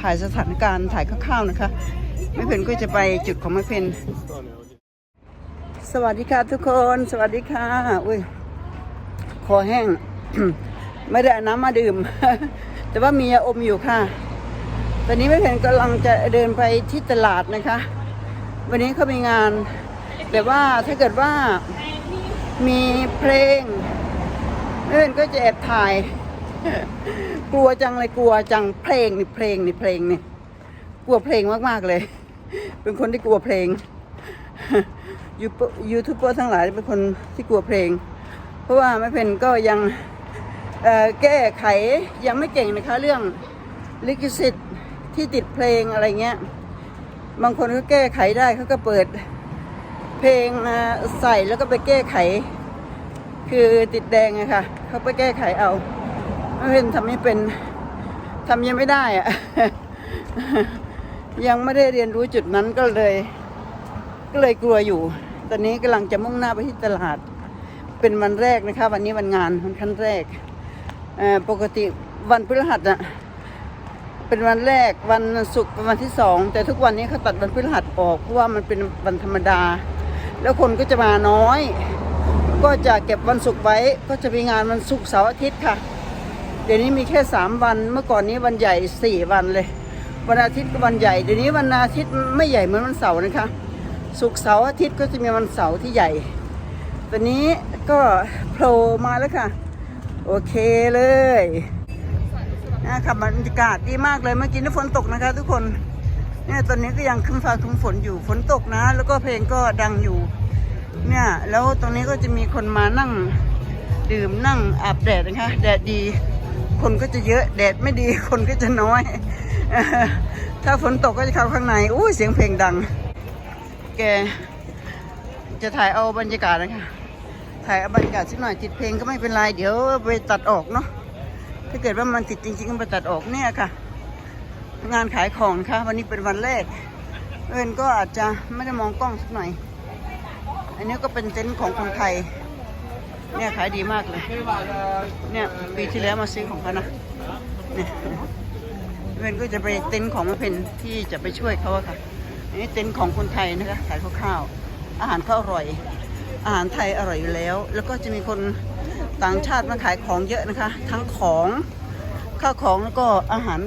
ถ่ายสถานการณ์ถ่ายคร่าวๆนะคะไม่เพนก็จะไปจุดของไม่เพนสวัสดีค่ะทุกคนสวัสดีค่ะอุ้ยคอแห้ง ไม่ได้น้ำมาดื่ม แต่ว่ามียาอมอยู่ค่ะ ตอนนี้ไม่เพนกำลังจะเดินไปที่ตลาดนะคะ วันนี้เขามีงาน แต่ว่าถ้าเกิดว่ามีเพลงไม่เพนก็จะแอบถ่าย กลัวจังเลยกลัวจังเพลงนี่เพลงนี่เพลงนี่กลัวเพลงมากๆเลย เป็นคนที่กลัวเพลงยูยูทูบเบอร์ทั้งหลายเป็นคนที่กลัวเพลง เพราะว่าแม่เพนก็ยังแก้ไขยังไม่เก่งนะคะ เรื่องลิขสิทธิ์ที่ติดเพลงอะไรเงี้ย บางคนก็แก้ไขได้เขาก็เปิดเพลงมาใส่แล้วก็ไปแก้ไข คือติดแดงอะค่ะเขาไปแก้ไขเอา ไม่เป็นทำไม่เป็นทำยังไม่ได้อะยังไม่ได้เรียนรู้จุดนั้นก็เลย ก็เลยกลัวอยู่ ตอนนี้กำลังจะมุ่งหน้าไปที่ตลาด เป็นวันแรกนะคะ วันนี้วันงานวันขั้นแรกปกติวันพฤหัสอะเป็นวันแรกวันศุกร์เป็นวันที่สองแต่ทุกวันนี้เขาตัดวันพฤหัสออกเพราะว่ามันเป็นวันธรรมดา แล้วคนก็จะมาน้อย ก็จะเก็บวันศุกร์ไว้ ก็จะมีงานวันศุกร์เสาร์อาทิตย์ค่ะ เดี๋ยวนี้มีแค่สามวันเมื่อก่อนนี้วันใหญ่สี่วันเลย วันอาทิตย์ก็วันใหญ่เดี๋ยวนี้วันอาทิตย์ไม่ใหญ่เหมือนวันเสาร์นะคะศุกร์เสาร์อาทิตย์ก็จะมีวันเสาร์ที่ใหญ่ตอนนี้ก็โผล่มาแล้วค่ะ โอเคเลยนะครับบรรยากาศดีมากเลยเมื่อกี้นี่ฝนตกนะคะ ทุกคนเนี่ยตอนนี้ก็ยังคึ้มฟ้าคึ้มฝนอยู่ฝนตกนะ แล้วก็เพลงก็ดังอยู่ เนี่ยแล้วตรงนี้ก็จะมีคนมานั่งดื่มนั่งอาบแดดนะคะ แดดดี คนก็จะเยอะแดดไม่ดีคนก็จะน้อย ถ้าฝนตกก็จะเข้าข้างในอู้เสียงเพลงดัง แกจะถ่ายเอาบรรยากาศนะคะถ่ายเอาบรรยากาศสักหน่อยติดเพลงก็ไม่เป็นไรเดี๋ยวไปตัดออกเนาะถ้าเกิดว่ามันติดจริงๆก็ไปตัดออกเนี่ยค่ะ งานขายของนะคะวันนี้เป็นวันแรก เอิญก็อาจจะไม่ได้มองกล้องสักหน่อย อันนี้ก็เป็นเต็นท์ของคนไทย เนี่ยขายดีมากเลย เนี่ยปีที่แล้วมาซื้อของเขานะเนี่ยเพนก็จะไปเต็นท์ของมะเพนที่จะไปช่วยเขาอะค่ะอันนี้เต็นท์ของคนไทยนะคะขายข้าวๆอาหารเขาอร่อย อาหารไทยอร่อยอยู่แล้ว แล้วก็จะมีคนต่างชาติมาขายของเยอะนะคะ ทั้งของข้าวของแล้วก็อาหาร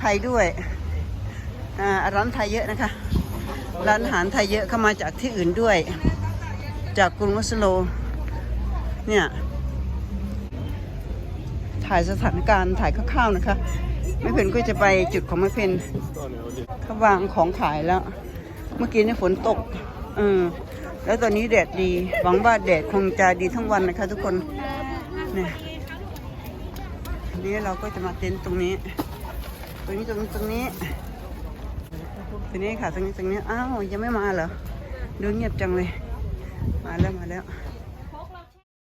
ไทยด้วยอ่าร้านไทยเยอะนะคะร้านอาหารไทยเยอะเข้ามาจากที่อื่นด้วย จากกรุงวัสโล เนี่ย ถ่ายสถานการณ์ถ่ายคร่าวๆนะคะไม่เพนก็จะไปจุดของไม่เพนเขาวางของขายแล้ว เมื่อกี้นี่ฝนตกเออแล้วตอนนี้แดดดี หวังว่าแดดคงจะดีทั้งวันนะคะ ทุกคนเนี่ยนนี้เราก็จะมาเต็นท์ตรงนี้ ตรงนี้ตรงนี้ตรงนี้ตรงนี้ค่ะตรงนี้ตรงนี้อ้าวยังไม่มาเหรอดูเงียบจังเลย มาแล้วมาแล้ว